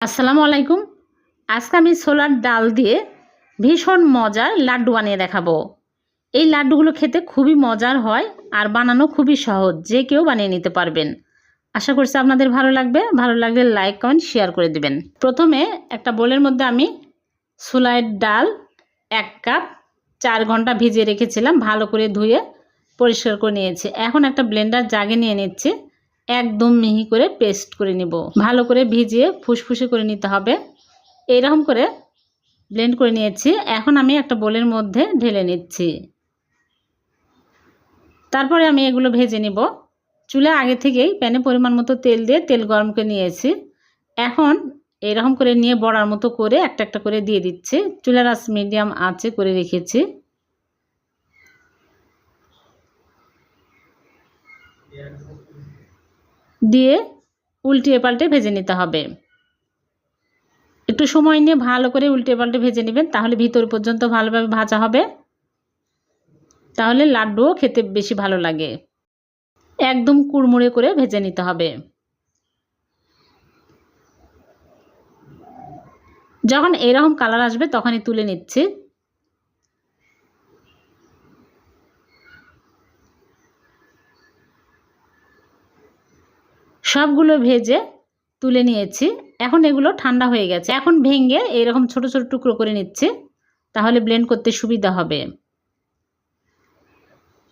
আসসালামু আলাইকুম। আজকে আমি ছোলার ডাল দিয়ে ভীষণ মজার লাড্ডু বানিয়ে দেখাবো। এই লাড্ডুগুলো খেতে খুবই মজার হয় আর বানানো খুবই সহজ, যে কেউ বানিয়ে নিতে পারবেন। আশা করছি আপনাদের ভালো লাগবে। ভালো লাগলে লাইক, কমেন্ট, শেয়ার করে দিবেন। প্রথমে একটা বোলের মধ্যে আমি ছোলার ডাল এক কাপ চার ঘণ্টা ভিজিয়ে রেখেছিলাম, ভালো করে ধুয়ে পরিষ্কার করে নিয়েছি। এখন একটা ব্লেন্ডার জাগে নিয়ে নিচ্ছি। একদম মিহি করে পেস্ট করে নিব। ভালো করে ভিজিয়ে ফুসফুসে করে নিতে হবে। এইরকম করে ব্লেন্ড করে নিয়েছি। এখন আমি একটা বোলের মধ্যে ঢেলে নিচ্ছি। তারপরে আমি এগুলো ভেজে নিব। চুলে আগে থেকেই প্যানে পরিমাণ মতো তেল দিয়ে তেল গরম করে নিয়েছি। এখন এরকম করে নিয়ে বড়ার মতো করে একটা একটা করে দিয়ে দিচ্ছি। চুলার আঁচ মিডিয়াম আঁচে করে রেখেছি। দিয়ে উল্টিয়ে পাল্টে ভেজে নিতে হবে। একটু সময় নিয়ে ভালো করে উল্টে পাল্টে ভেজে নেবেন, তাহলে ভিতর পর্যন্ত ভালোভাবে ভাজা হবে। তাহলে লাড্ডুও খেতে বেশি ভালো লাগে। একদম কুড়মুড়ে করে ভেজে নিতে হবে। যখন এরকম কালার আসবে, তখনই তুলে নিচ্ছি। সবগুলো ভেজে তুলে নিয়েছি। এখন এগুলো ঠান্ডা হয়ে গেছে। এখন ভেঙে এরকম ছোট ছোট টুকরো করে নিচ্ছি, তাহলে ব্লেন্ড করতে সুবিধা হবে।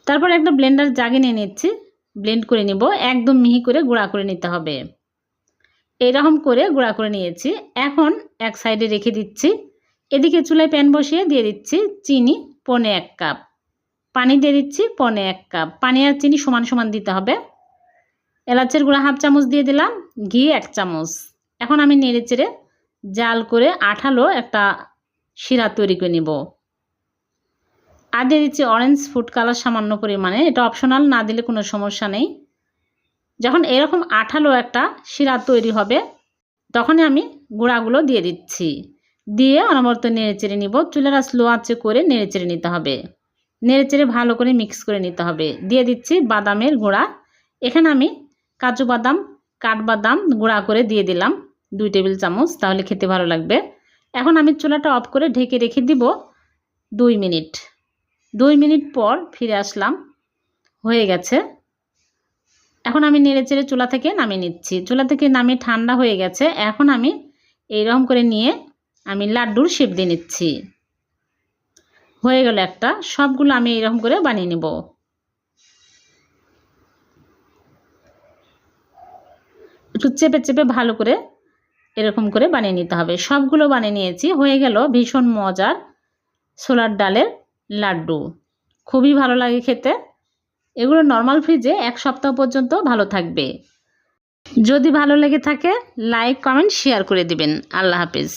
তারপর একটা ব্লেন্ডার জাগে নিয়ে নিচ্ছি ব্লেন্ড করে নিব। একদম মিহি করে গুঁড়া করে নিতে হবে। এইরকম করে গুঁড়া করে নিয়েছি। এখন এক সাইডে রেখে দিচ্ছি। এদিকে চুলায় প্যান বসিয়ে দিয়ে দিচ্ছি চিনি পনে এক কাপ পানি দিয়ে দিচ্ছি পনে এক কাপ পানি আর চিনি সমান সমান দিতে হবে। এলাচের গুঁড়া হাফ চামচ দিয়ে দিলাম, ঘি এক চামচ। এখন আমি নেড়ে চেড়ে জাল করে আঠালো একটা শিরা তৈরি করে নিব। আর দিয়ে দিচ্ছি অরেঞ্জ ফুড কালার সামান্য পরিমাণে, এটা অপশনাল না দিলে কোনো সমস্যা নেই। যখন এরকম আঠালো একটা শিরা তৈরি হবে, তখনই আমি গুঁড়াগুলো দিয়ে দিচ্ছি। দিয়ে অনবরত নেড়ে চেড়ে নিব, চুলেরা স্লো আঁচে করে নেড়ে চেড়ে নিতে হবে। নেড়ে চেড়ে ভালো করে মিক্স করে নিতে হবে। দিয়ে দিচ্ছি বাদামের গুঁড়া। এখানে আমি কাজু বাদাম কাঠবাদাম গুঁড়া করে দিয়ে দিলাম দুই টেবিল চামচ, তাহলে খেতে ভালো লাগবে। এখন আমি চুলাটা অফ করে ঢেকে রেখে দিব দুই মিনিট। দুই মিনিট পর ফিরে আসলাম, হয়ে গেছে। এখন আমি নেড়ে চেড়ে চুলা থেকে নামিয়ে নিচ্ছি। চুলা থেকে নামিয়ে ঠান্ডা হয়ে গেছে। এখন আমি এইরকম করে নিয়ে আমি লাড্ডুর শেপ দিয়ে নিচ্ছি। হয়ে গেল একটা। সবগুলো আমি এইরকম করে বানিয়ে নেব। একটু চেপে চেপে ভালো করে এরকম করে বানিয়ে নিতে হবে। সবগুলো বানিয়ে নিয়েছি। হয়ে গেল ভীষণ মজার ছোলার ডালের লাড্ডু। খুবই ভালো লাগে খেতে। এগুলো নর্মাল ফ্রিজে এক সপ্তাহ পর্যন্ত ভালো থাকবে। যদি ভালো লেগে থাকে লাইক কমেন্ট শেয়ার করে দিবেন। আল্লাহ হাফিজ।